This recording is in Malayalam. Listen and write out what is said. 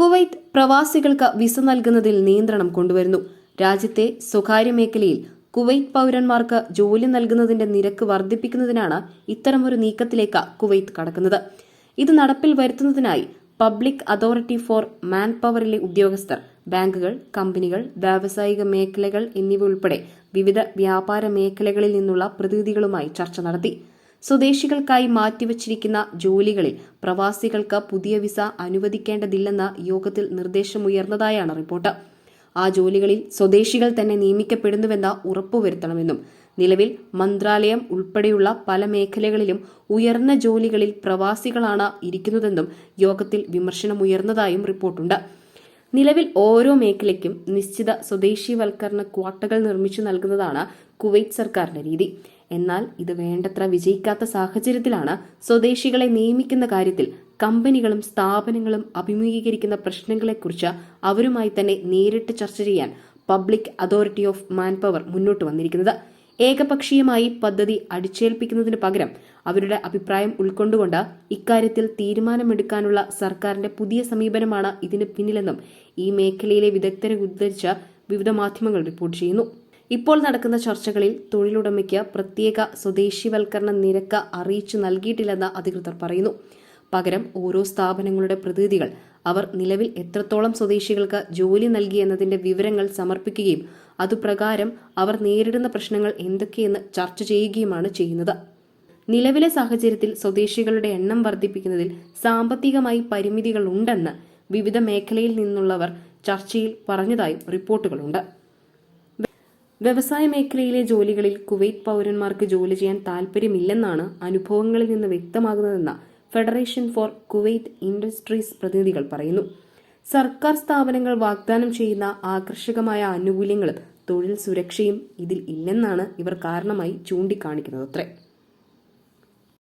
കുവൈത്ത് പ്രവാസികൾക്ക് വിസ നൽകുന്നതിൽ നിയന്ത്രണം കൊണ്ടുവരുന്നു. രാജ്യത്തെ സ്വകാര്യ മേഖലയിൽ കുവൈത്ത് പൗരന്മാർക്ക് ജോലി നൽകുന്നതിന്റെ നിരക്ക് വർദ്ധിപ്പിക്കുന്നതിനാണ് ഇത്തരമൊരു നീക്കത്തിലേക്ക് കുവൈത്ത് കടക്കുന്നത്. ഇത് നടപ്പിൽ വരുത്തുന്നതിനായി പബ്ലിക് അതോറിറ്റി ഫോർ മാൻ പവറിലെ ഉദ്യോഗസ്ഥർ ബാങ്കുകൾ കമ്പനികൾ വ്യാവസായിക മേഖലകൾ എന്നിവ ഉൾപ്പെടെ വിവിധ വ്യാപാര മേഖലകളിൽ നിന്നുള്ള പ്രതിനിധികളുമായി ചർച്ച നടത്തി. സ്വദേശികൾക്കായി മാറ്റിവച്ചിരിക്കുന്ന ജോലികളിൽ പ്രവാസികൾക്ക് പുതിയ വിസ അനുവദിക്കേണ്ടതില്ലെന്ന യോഗത്തിൽ നിർദ്ദേശമുയർന്നതായാണ് റിപ്പോർട്ട്. ആ ജോലികളിൽ സ്വദേശികൾ തന്നെ നിയമിക്കപ്പെടുന്നുവെന്ന് ഉറപ്പുവരുത്തണമെന്നും നിലവിൽ മന്ത്രാലയം ഉൾപ്പെടെയുള്ള പല മേഖലകളിലും ഉയർന്ന ജോലികളിൽ പ്രവാസികളാണ് ഇരിക്കുന്നതെന്നും യോഗത്തിൽ വിമർശനമുയർന്നതായും റിപ്പോർട്ടുണ്ട്. നിലവിൽ ഓരോ മേഖലയ്ക്കും നിശ്ചിത സ്വദേശീവൽക്കരണ ക്വാട്ടകൾ നിർമ്മിച്ചു നൽകുന്നതാണ് കുവൈറ്റ് സർക്കാരിന്റെ രീതി. എന്നാൽ ഇത് വേണ്ടത്ര വിജയിക്കാത്ത സാഹചര്യത്തിലാണ് സ്വദേശികളെ നിയമിക്കുന്ന കാര്യത്തിൽ കമ്പനികളും സ്ഥാപനങ്ങളും അഭിമുഖീകരിക്കുന്ന പ്രശ്നങ്ങളെക്കുറിച്ച് അവരുമായി തന്നെ നേരിട്ട് ചർച്ച ചെയ്യാൻ പബ്ലിക് അതോറിറ്റി ഓഫ് മാൻപവർ മുന്നോട്ട് വന്നിരിക്കുന്നത്. ഏകപക്ഷീയമായി പദ്ധതി അടിച്ചേൽപ്പിക്കുന്നതിന് പകരം അവരുടെ അഭിപ്രായം ഉൾക്കൊണ്ടുകൊണ്ട് ഇക്കാര്യത്തിൽ തീരുമാനമെടുക്കാനുള്ള സർക്കാരിന്റെ പുതിയ സമീപനമാണ് ഇതിന് പിന്നിലെന്നും ഈ മേഖലയിലെ വിദഗ്ധരെ ഉദ്ധരിച്ച് വിവിധ മാധ്യമങ്ങൾ റിപ്പോർട്ട് ചെയ്യുന്നു. ഇപ്പോൾ നടക്കുന്ന ചർച്ചകളിൽ തൊഴിലുടമയ്ക്ക് പ്രത്യേക സ്വദേശിവൽക്കരണ നിരക്ക് അറിയിച്ചു നൽകിയിട്ടില്ലെന്ന് അധികൃതർ പറയുന്നു. പകരം ഓരോ സ്ഥാപനങ്ങളുടെ പ്രതിനിധികൾ അവർ നിലവിൽ എത്രത്തോളം സ്വദേശികൾക്ക് ജോലി നൽകി എന്നതിന്റെ വിവരങ്ങൾ സമർപ്പിക്കുകയും അതുപ്രകാരം അവർ നേരിടുന്ന പ്രശ്നങ്ങൾ എന്തൊക്കെയെന്ന് ചർച്ച ചെയ്യുകയുമാണ് ചെയ്യുന്നത്. നിലവിലെ സാഹചര്യത്തിൽ സ്വദേശികളുടെ എണ്ണം വർദ്ധിപ്പിക്കുന്നതിൽ സാമ്പത്തികമായി പരിമിതികളുണ്ടെന്ന് വിവിധ മേഖലയിൽ നിന്നുള്ളവർ ചർച്ചയിൽ പറഞ്ഞതായും റിപ്പോർട്ടുകളുണ്ട്. വ്യവസായ മേഖലയിലെ ജോലികളിൽ കുവൈറ്റ് പൗരന്മാർക്ക് ജോലി ചെയ്യാൻ താൽപ്പര്യമില്ലെന്നാണ് അനുഭവങ്ങളിൽ നിന്ന് വ്യക്തമാകുന്നതെന്ന് ഫെഡറേഷൻ ഫോർ കുവൈറ്റ് ഇൻഡസ്ട്രീസ് പ്രതിനിധികൾ പറയുന്നു. സർക്കാർ സ്ഥാപനങ്ങൾ വാഗ്ദാനം ചെയ്യുന്ന ആകർഷകമായ ആനുകൂല്യങ്ങളും തൊഴിൽ സുരക്ഷയും ഇതിൽ ഇല്ലെന്നാണ് ഇവർ കാരണമായി ചൂണ്ടിക്കാണിക്കുന്നതത്രേ.